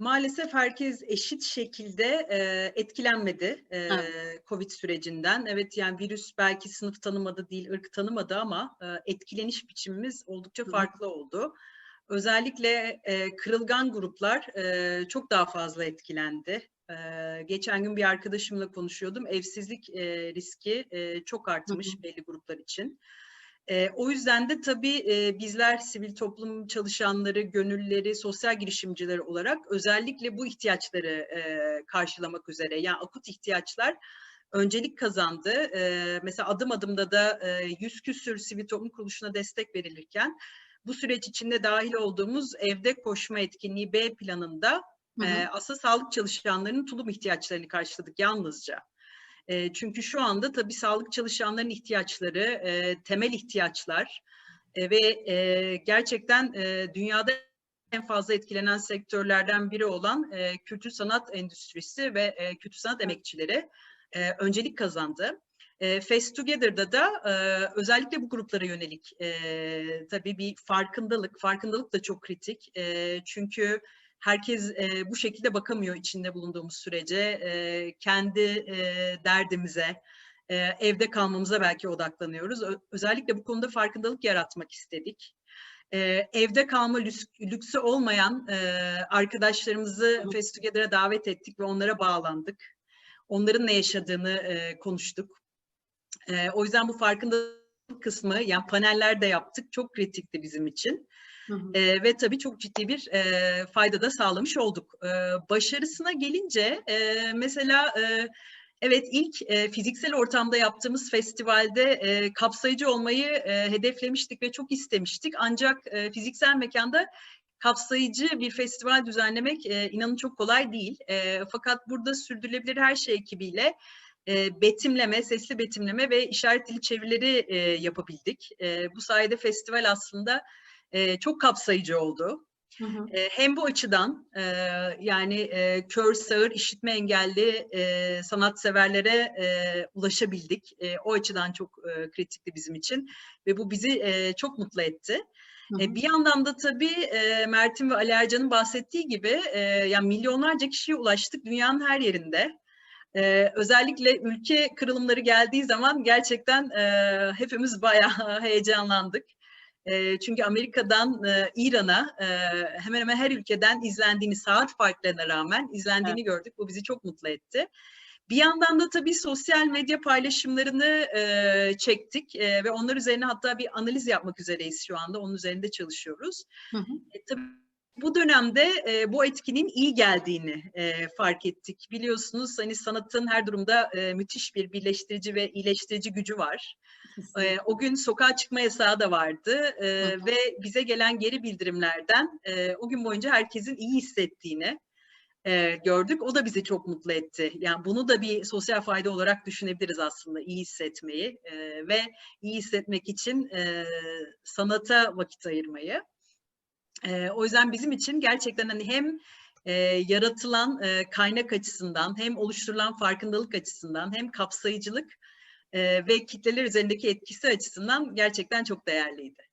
maalesef herkes eşit şekilde e, etkilenmedi e, Evet. COVID sürecinden. Evet yani virüs belki sınıf tanımadı değil, ırk tanımadı ama e, etkileniş biçimimiz oldukça Hı hı. farklı oldu. Özellikle e, kırılgan gruplar e, çok daha fazla etkilendi. E, geçen gün bir arkadaşımla konuşuyordum. Evsizlik e, riski e, çok artmış Hı hı. belli gruplar için. E, o yüzden de tabii e, bizler sivil toplum çalışanları, gönüllüleri, sosyal girişimcileri olarak özellikle bu ihtiyaçları e, karşılamak üzere, yani akut ihtiyaçlar öncelik kazandı. E, mesela adım adımda da e, yüz küsür sivil toplum kuruluşuna destek verilirken bu süreç içinde dahil olduğumuz evde koşma etkinliği B planında Hı e, aslında sağlık çalışanlarının tulum ihtiyaçlarını karşıladık yalnızca. E, çünkü şu anda tabii sağlık çalışanlarının ihtiyaçları, e, temel ihtiyaçlar e, ve e, gerçekten e, dünyada en fazla etkilenen sektörlerden biri olan e, kültür sanat endüstrisi ve e, kültür sanat emekçileri e, öncelik kazandı. E, Face Together'da da e, özellikle bu gruplara yönelik e, tabii bir farkındalık, farkındalık da çok kritik. E, çünkü herkes e, bu şekilde bakamıyor içinde bulunduğumuz sürece. E, kendi e, derdimize, e, evde kalmamıza belki odaklanıyoruz. Ö- özellikle bu konuda farkındalık yaratmak istedik. E, evde kalma lüks, lüksü olmayan e, arkadaşlarımızı Together'a davet ettik ve onlara bağlandık. Onların ne yaşadığını e, konuştuk. E, o yüzden bu farkındalık kısmı, yani paneller de yaptık, çok kritikti bizim için. E, ve tabii çok ciddi bir e, fayda da sağlamış olduk. E, başarısına gelince e, mesela e, evet ilk e, fiziksel ortamda yaptığımız festivalde e, kapsayıcı olmayı e, hedeflemiştik ve çok istemiştik. Ancak e, fiziksel mekanda kapsayıcı bir festival düzenlemek e, inanın çok kolay değil. E, fakat burada sürdürülebilir her şey ekibiyle e, betimleme, sesli betimleme ve işaret dili çevirileri e, yapabildik. E, bu sayede festival aslında e, çok kapsayıcı oldu. Hı hı. Hem bu açıdan yani kör, sağır, işitme engelli sanatseverlere ulaşabildik. O açıdan çok kritikti bizim için ve bu bizi çok mutlu etti. Hı E, hı. bir yandan da tabii Mert'in ve Ali Ercan'ın bahsettiği gibi yani milyonlarca kişiye ulaştık dünyanın her yerinde. E, özellikle ülke kırılımları geldiği zaman gerçekten e, hepimiz bayağı heyecanlandık. E, çünkü Amerika'dan e, İran'a e, hemen hemen her ülkeden izlendiğini saat farklarına rağmen izlendiğini gördük. Bu bizi çok mutlu etti. Bir yandan da tabii sosyal medya paylaşımlarını e, çektik e, ve onlar üzerine hatta bir analiz yapmak üzereyiz şu anda. Onun üzerinde çalışıyoruz. Hı hı. E, tabii bu dönemde e, bu etkinin iyi geldiğini e, fark ettik. Biliyorsunuz hani sanatın her durumda e, müthiş bir birleştirici ve iyileştirici gücü var. E, o gün sokağa çıkma yasağı da vardı e, ve bize gelen geri bildirimlerden e, o gün boyunca herkesin iyi hissettiğini e, gördük. O da bizi çok mutlu etti. Yani bunu da bir sosyal fayda olarak düşünebiliriz aslında iyi hissetmeyi e, ve iyi hissetmek için e, sanata vakit ayırmayı. E, o yüzden bizim için gerçekten hani hem e, yaratılan e, kaynak açısından hem oluşturulan farkındalık açısından hem kapsayıcılık e, ve kitleler üzerindeki etkisi açısından gerçekten çok değerliydi.